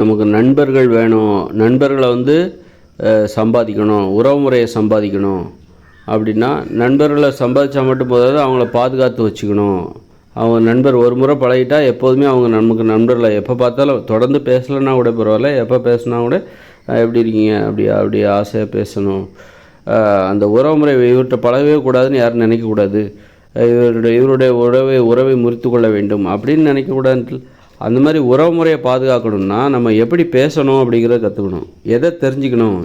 நமக்கு நண்பர்கள் வேணும். நண்பர்களை வந்து சம்பாதிக்கணும். உறவுமுறையை சம்பாதிக்கணும். அப்படின்னா நண்பர்களை சம்பாதிச்சா மட்டும் போதாது அவங்கள பாதுகாத்து வச்சுக்கணும். அவங்க நண்பர் ஒரு முறை பழகிட்டா எப்போதுமே அவங்க நமக்கு நண்பர்களை எப்போ பார்த்தாலும் தொடர்ந்து பேசலைன்னா கூட பரவாயில்ல எப்போ பேசினா கூட எப்படி இருக்கீங்க? அப்படி அப்படி ஆசையாக பேசணும். அந்த உறவுமுறை இவர்கிட்ட பழகவே கூடாதுன்னு யாரும் நினைக்கக்கூடாது. இவருடைய இவருடைய உறவை உறவை முறித்து கொள்ள வேண்டும் அப்படின்னு நினைக்கக்கூடாது. அந்த மாதிரி உறவு முறையை பாதுகாக்கணும்னா நம்ம எப்படி பேசணும் அப்படிங்கிறத கற்றுக்கணும் எதை தெரிஞ்சுக்கணும்?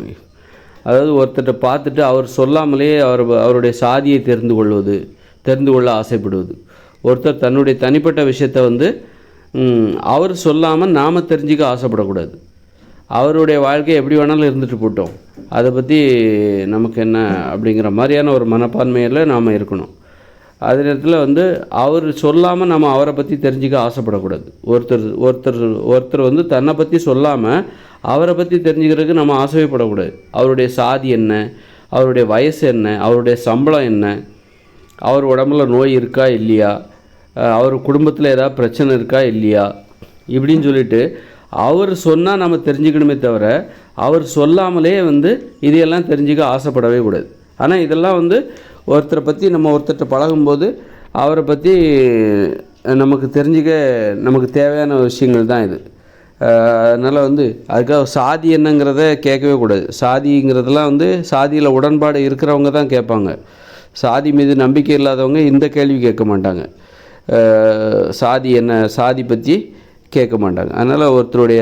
அதாவது ஒருத்தர்கிட்ட பார்த்துட்டு அவர் சொல்லாமலே அவர் அவருடைய சாதியை தெரிந்து கொள்வது தெரிந்து கொள்ள ஆசைப்படுவது. ஒருத்தர் தன்னுடைய தனிப்பட்ட விஷயத்தை வந்து அவர் சொல்லாமல் நாம் தெரிஞ்சுக்க ஆசைப்படக்கூடாது. அவருடைய வாழ்க்கை எப்படி வேணாலும் இருந்துட்டு போட்டோம். அதை பற்றி நமக்கு என்ன அப்படிங்கிற மாதிரியான ஒரு மனப்பான்மையில் நாம் இருக்கணும். அதே நேரத்தில் வந்து அவர் சொல்லாமல் நம்ம அவரை பற்றி தெரிஞ்சுக்க ஆசைப்படக்கூடாது. ஒருத்தர் ஒருத்தர் ஒருத்தர் வந்து தன்னை பற்றி சொல்லாமல் அவரை பற்றி தெரிஞ்சுக்கிறதுக்கு நம்ம ஆசையே படக்கூடாது அவருடைய சாதி என்ன? அவருடைய வயசு என்ன? அவருடைய சம்பளம் என்ன? அவர் உடம்புல நோய் இருக்கா இல்லையா? அவர் குடும்பத்தில் ஏதாவது பிரச்சனை இருக்கா இல்லையா? இப்படின்னு சொல்லிட்டு அவர் சொன்னால் நம்ம தெரிஞ்சுக்கணுமே தவிர அவர் சொல்லாமலே வந்து இதையெல்லாம் தெரிஞ்சுக்க ஆசைப்படவே கூடாது. ஆனால் இதெல்லாம் வந்து ஒருத்தரை பற்றி நம்ம ஒருத்தர்கிட்ட பழகும்போது அவரை பற்றி நமக்கு தெரிஞ்சுக்க நமக்கு தேவையான விஷயங்கள் தான் இது. அதனால் வந்து அதுக்காக சாதி என்னங்கிறத கேட்கவே கூடாது. சாதிங்கிறதெல்லாம் வந்து சாதியில் உடன்பாடு இருக்கிறவங்க தான் கேட்பாங்க. சாதி மீது நம்பிக்கை இல்லாதவங்க இந்த கேள்வி கேட்க மாட்டாங்க. சாதி என்ன சாதி பற்றி கேட்க மாட்டாங்க. அதனால் ஒருத்தருடைய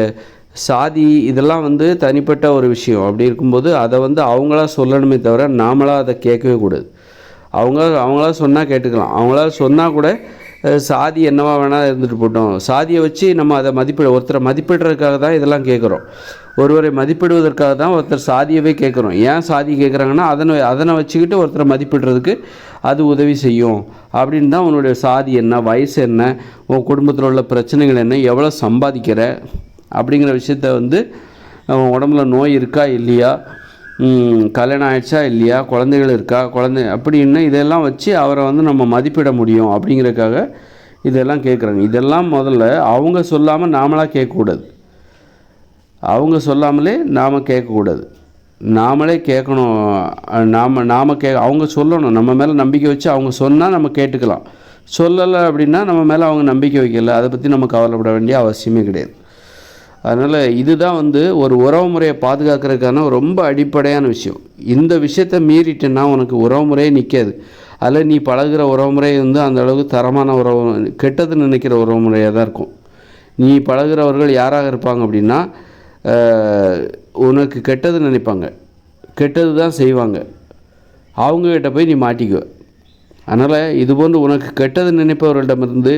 சாதி இதெல்லாம் வந்து தனிப்பட்ட ஒரு விஷயம். அப்படி இருக்கும்போது அதை வந்து அவங்களா சொல்லணுமே தவிர நாமளாக அதை கேட்கவே கூடாது. அவங்க அவங்களா சொன்னால் கேட்டுக்கலாம். அவங்களா சொன்னால் கூட சாதி என்னவா வேணால் இருந்துட்டு போட்டோம். சாதியை வச்சு நம்ம அதை மதிப்பிட ஒருத்தரை மதிப்பிடுறதுக்காக தான் இதெல்லாம் கேட்குறோம். ஒருவரை மதிப்பிடுவதற்காக தான் ஒருத்தர் சாதியவே கேட்குறோம். ஏன் சாதி கேட்குறாங்கன்னா அதனை அதனை வச்சுக்கிட்டு ஒருத்தரை மதிப்பிடுறதுக்கு அது உதவி செய்யும். அப்படின்னு தான் உன்னுடைய சாதி என்ன வயசு என்ன உன் குடும்பத்தில் உள்ள பிரச்சனைகள் என்ன எவ்வளோ சம்பாதிக்கிற அப்படிங்கிற விஷயத்த வந்து உடம்புல நோய் இருக்கா இல்லையா கல்யாணம் ஆயிடுச்சா இல்லையா? குழந்தைகள் இருக்கா? குழந்தை அப்படின்னு இதெல்லாம் வச்சு அவரை வந்து நம்ம மதிப்பிட முடியும் அப்படிங்கிறதுக்காக இதெல்லாம் கேட்குறாங்க இதெல்லாம் முதல்ல அவங்க சொல்லாமல் நாமளாக கேட்கக்கூடாது அவங்க சொல்லாமலே நாம் கேட்கக்கூடாது நாமளே கேட்கணும் நாம் நாம நாம் கே அவங்க சொல்லணும். நம்ம மேலே நம்பிக்கை வச்சு அவங்க சொன்னால் நம்ம கேட்டுக்கலாம். சொல்லலை அப்படின்னா நம்ம மேலே அவங்க நம்பிக்கை வைக்கல. அதை பற்றி நம்ம கவலைப்பட வேண்டிய அவசியமே கிடையாது. அதனால் இதுதான் வந்து ஒரு உறவு முறையை பாதுகாக்கிறதுக்கான ரொம்ப அடிப்படையான விஷயம். இந்த விஷயத்தை மீறிட்டேன்னா உனக்கு உறவு முறையே நிற்காது அதில் நீ பழகுற உறவு முறை வந்து அந்த அளவுக்கு தரமான உறவு கெட்டது நினைக்கிற உறவு முறையாக தான் இருக்கும். நீ பழகுறவர்கள் யாராக இருப்பாங்க அப்படின்னா உனக்கு கெட்டது நினைப்பாங்க. கெட்டது தான் செய்வாங்க. அவங்கக்கிட்ட போய் நீ மாட்டிக்குவ. அதனால் இதுபோன்று உனக்கு கெட்டது நினைப்பவர்களிடமிருந்து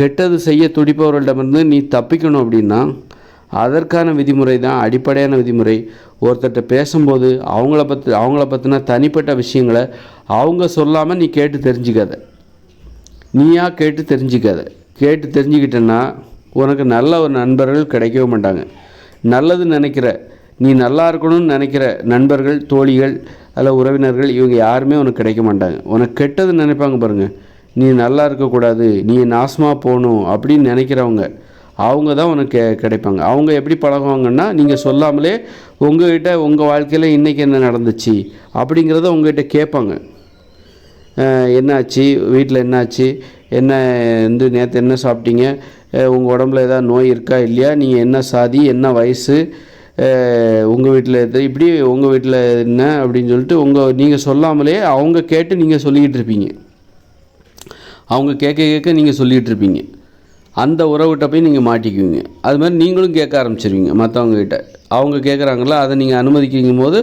கெட்டது செய்ய துடிப்பவர்களிடமிருந்து நீ தப்பிக்கணும் அப்படின்னா அதற்கான விதிமுறை தான் அடிப்படையான விதிமுறை. ஒருத்தர்கிட்ட பேசும்போது அவங்கள பற்றி அவங்கள பற்றின தனிப்பட்ட விஷயங்களை அவங்க சொல்லாமல் நீ கேட்டு தெரிஞ்சுக்காத. நீயா கேட்டு தெரிஞ்சுக்காத. கேட்டு தெரிஞ்சுக்கிட்டேன்னா உனக்கு நல்ல ஒரு நண்பர்கள் கிடைக்கவே மாட்டாங்க. நல்லது நினைக்கிற நீ நல்லா இருக்கணும்னு நினைக்கிற நண்பர்கள் தோழிகள் அல்ல உறவினர்கள் இவங்க யாருமே உனக்கு கிடைக்க மாட்டாங்க. உனக்கு கெட்டது நினைப்பாங்க பாருங்கள் நீ நல்லா இருக்கக்கூடாது நீ நாசமாக போகணும் அப்படின்னு நினைக்கிறவங்க அவங்க தான் உனக்கு கிடைப்பாங்க. அவங்க எப்படி பழகுவாங்கன்னா நீங்கள் சொல்லாமலே உங்ககிட்ட உங்கள் வாழ்க்கையில் இன்றைக்கி என்ன நடந்துச்சு அப்படிங்கிறத உங்ககிட்ட கேட்பாங்க. என்னாச்சு? வீட்டில் என்னாச்சு? என்ன வந்து நேற்று என்ன சாப்பிட்டீங்க? உங்கள் உடம்புல ஏதாவது நோய் இருக்கா இல்லையா? நீங்கள் என்ன சாதி என்ன வயசு? உங்கள் வீட்டில் எது இப்படி உங்கள் வீட்டில் என்ன அப்படின்னு சொல்லிட்டு உங்கள் நீங்கள் சொல்லாமலே அவங்க கேட்டு நீங்கள் சொல்லிக்கிட்டு இருப்பீங்க. அவங்க கேட்க கேட்க நீங்கள் சொல்லிகிட்டு இருப்பீங்க. அந்த உறவுகிட்ட போய் நீங்கள் மாட்டிக்குவீங்க. அது மாதிரி நீங்களும் கேட்க ஆரம்பிச்சிருவீங்க மற்றவங்ககிட்ட அவங்க கேட்குறாங்களா அதை நீங்கள் அனுமதிக்கும் போது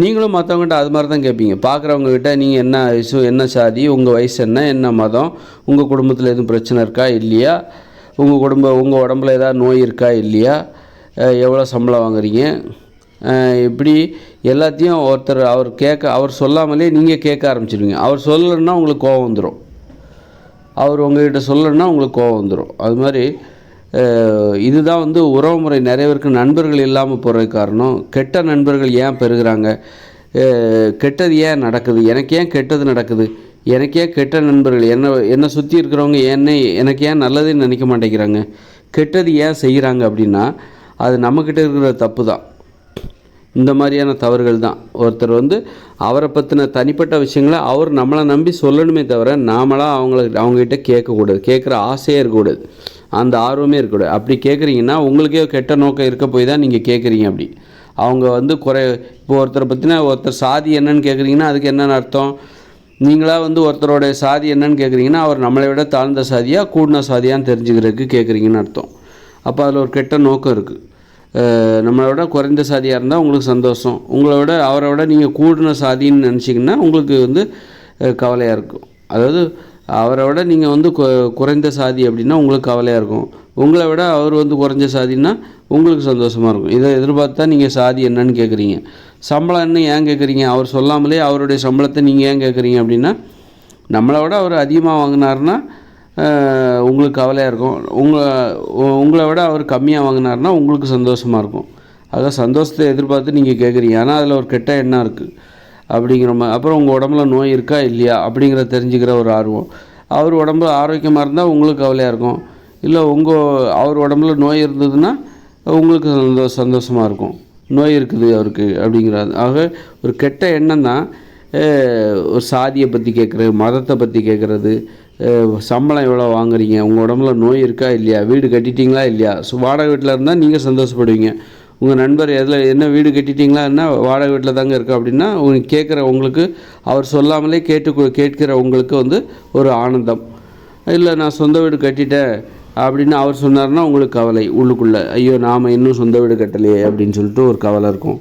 நீங்களும் மற்றவங்ககிட்ட அது மாதிரி தான் கேட்பீங்க. பார்க்குறவங்ககிட்ட நீங்கள் என்ன வயசு என்ன சாதி உங்கள் வயசு என்ன என்ன மதம் உங்கள் குடும்பத்தில் எதுவும் பிரச்சனை இருக்கா இல்லையா? உங்கள் குடும்ப உங்கள் உடம்புல ஏதாவது நோய் இருக்கா இல்லையா? எவ்வளோ சம்பளம் வாங்குறீங்க? இப்படி எல்லாத்தையும் ஒருத்தர் அவர் கேட்க அவர் சொல்லாமலே நீங்கள் கேட்க ஆரம்பிச்சிடுவீங்க அவர் சொல்லலைன்னா உங்களுக்கு கோவம் வந்துடும் அவர் உங்ககிட்ட சொல்லணும்னா உங்களுக்கு கோவம் வந்துடும் அது மாதிரி இதுதான் வந்து உறவுமுறை நிறைய பேருக்கு நண்பர்கள் இல்லாமல் போகிறதுக்கு காரணம். கெட்ட நண்பர்கள் ஏன் பெருகிறாங்க கெட்டது ஏன் நடக்குது? எனக்கு ஏன் கெட்டது நடக்குது? எனக்கு ஏன் கெட்ட நண்பர்கள்? என்ன என்னை சுற்றி இருக்கிறவங்க என்ன எனக்கு ஏன் நல்லதுன்னு நினைக்க மாட்டேங்கிறாங்க? கெட்டது ஏன் செய்கிறாங்க அப்படின்னா அது நம்மக்கிட்ட இருக்கிற தப்பு தான். இந்த மாதிரியான தவறுகள் தான். ஒருத்தர் வந்து அவரை பற்றின தனிப்பட்ட விஷயங்களை அவர் நம்மளை நம்பி சொல்லணுமே தவிர நாமளாக அவங்கள அவங்ககிட்ட கேட்கக்கூடாது. கேட்குற ஆசையே இருக்கக்கூடாது. அந்த ஆர்வமே இருக்கக்கூடாது. அப்படி கேட்குறீங்கன்னா உங்களுக்கே கெட்ட நோக்கம் இருக்க போய் தான் நீங்கள் கேட்குறீங்க அப்படி. அவங்க வந்து குறை இப்போ ஒருத்தரை பற்றின ஒருத்தர் சாதி என்னன்னு கேட்குறீங்கன்னா அதுக்கு என்னென்ன அர்த்தம்? நீங்களாக வந்து ஒருத்தரோட சாதி என்னன்னு கேட்குறீங்கன்னா அவர் நம்மளை விட தாழ்ந்த சாதியாக கூடின சாதியான்னு தெரிஞ்சுக்கிறதுக்கு கேட்குறீங்கன்னு அர்த்தம். அப்போ அதில் ஒரு கெட்ட நோக்கம் இருக்குது நம்மளை விட குறைந்த சாதியாக இருந்தால் உங்களுக்கு சந்தோஷம். உங்களை விட அவரை விட நீங்கள் கூடின சாதின்னு நினச்சிங்கன்னா உங்களுக்கு வந்து கவலையாக இருக்கும். அதாவது அவரை விட நீங்கள் வந்து குறைந்த சாதி அப்படின்னா உங்களுக்கு கவலையாக இருக்கும். உங்களை விட அவர் வந்து குறைஞ்ச சாதின்னா உங்களுக்கு சந்தோஷமாக இருக்கும். இதை எதிர்பார்த்தா நீங்கள் சாதி என்னன்னு கேட்குறீங்க சம்பளம் என்ன ஏன் கேட்குறீங்க அவர் சொல்லாமலே அவருடைய சம்பளத்தை நீங்கள் ஏன் கேட்குறீங்க அப்படின்னா நம்மளை விட அவர் அதிகமாக வாங்கினாருன்னா உங்களுக்கு கவலையாக இருக்கும். உங்கள் உங்களை விட அவர் கம்மியாக வாங்கினாருன்னா உங்களுக்கு சந்தோஷமாக இருக்கும். அதான் சந்தோஷத்தை எதிர்பார்த்து நீங்கள் கேட்குறீங்க ஆனால் அதில் ஒரு கெட்ட எண்ணம் இருக்குது அப்படிங்கிற மாதிரி அப்புறம் உங்கள் உடம்புல நோய் இருக்கா இல்லையா அப்படிங்கிறத தெரிஞ்சுக்கிற ஒரு ஆர்வம். அவர் உடம்புல ஆரோக்கியமாக இருந்தால் உங்களுக்கு கவலையாக இருக்கும். இல்லை உங்கள் அவர் உடம்புல நோய் இருந்ததுன்னா உங்களுக்கு சந்தோ சந்தோஷமாக இருக்கும். நோய் இருக்குது அவருக்கு அப்படிங்கிறது ஆக ஒரு கெட்ட எண்ணம் தான் ஒரு சாதியை பற்றி கேட்குறது மதத்தை பற்றி கேட்குறது சம்பளம் எவ்வளோ வாங்குறீங்க? உங்கள் உடம்புல நோய் இருக்கா இல்லையா? வீடு கட்டிட்டீங்களா இல்லையா? ஸோ வாடகை வீட்டில் இருந்தால் நீங்கள் சந்தோஷப்படுவீங்க. உங்கள் நண்பர் எதில் என்ன வீடு கட்டிட்டீங்களா? என்ன வாடகை வீட்டில் தாங்க இருக்கா அப்படின்னா உங்களுக்கு கேட்குற உங்களுக்கு அவர் சொல்லாமலே கேட்டு கேட்கிற உங்களுக்கு வந்து ஒரு ஆனந்தம். இல்லை நான் சொந்த வீடு கட்டிட்டேன் அப்படின்னு அவர் சொன்னார்னா உங்களுக்கு கவலை உள்ளுக்குள்ளே. ஐயோ நாம் இன்னும் சொந்த வீடு கட்டலையே அப்படின்னு சொல்லிட்டு ஒரு கவலை இருக்கும்.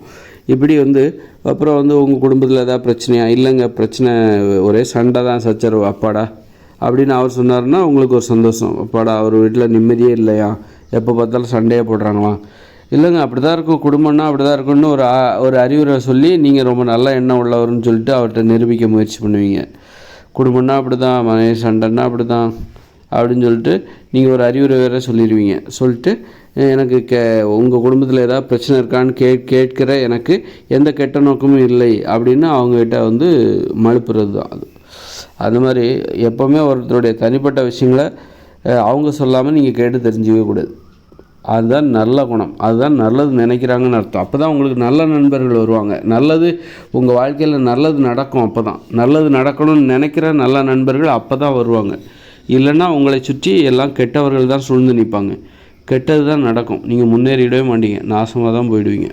இப்படி வந்து அப்புறம் வந்து உங்கள் குடும்பத்தில் ஏதாவது பிரச்சனையா? இல்லைங்க பிரச்சனை ஒரே சண்டை தான் சச்சரவு. அப்பாடா. அப்படின்னு அவர் சொன்னார்னா உங்களுக்கு ஒரு சந்தோஷம். அப்பாடா அவர் வீட்டில் நிம்மதியே இல்லையா? எப்போ பார்த்தாலும் சண்டையே போடுறாங்களாம். இல்லைங்க அப்படி தான் இருக்கும். குடும்பம்னா அப்படி தான் இருக்கும்னு ஒரு ஒரு அறிவுரை சொல்லி நீங்கள் ரொம்ப நல்ல எண்ணம் உள்ளவர்னு சொல்லிட்டு அவர்கிட்ட நிரூபிக்க முயற்சி பண்ணுவீங்க. குடும்பம்னா அப்படி தான் மனைவி சண்டைன்னா அப்படி தான் அப்படின்னு சொல்லிட்டு நீங்கள் ஒரு அறிவுரை வேற சொல்லிடுவீங்க சொல்லிட்டு எனக்கு கே உங்கள் குடும்பத்தில் ஏதாவது பிரச்சனை இருக்கான்னு கே கேட்கிற எனக்கு எந்த கெட்ட நோக்கமும் இல்லை அப்படின்னு அவங்ககிட்ட வந்து மழுப்புறது தான் அது. அந்த மாதிரி எப்போவுமே ஒருத்தருடைய தனிப்பட்ட விஷயங்களை அவங்க சொல்லாமல் நீங்கள் கேட்டு தெரிஞ்சிக்கவே கூடாது. அதுதான் நல்ல குணம். அதுதான் நல்லது நினைக்கிறாங்கன்னு அர்த்தம். அப்போ தான் உங்களுக்கு நல்ல நண்பர்கள் வருவாங்க. நல்லது உங்கள் வாழ்க்கையில் நல்லது நடக்கும் அப்போ தான் நல்லது நடக்கணும்னு நினைக்கிற நல்ல நண்பர்கள் அப்போ தான் வருவாங்க. இல்லைன்னா உங்களை சுற்றி எல்லாம் கெட்டவர்கள் தான் சூழ்ந்து நிற்பாங்க. கெட்டது தான் நடக்கும். நீங்கள் முன்னேறிடவே மாட்டீங்க. நாசமாக தான் போயிடுவீங்க.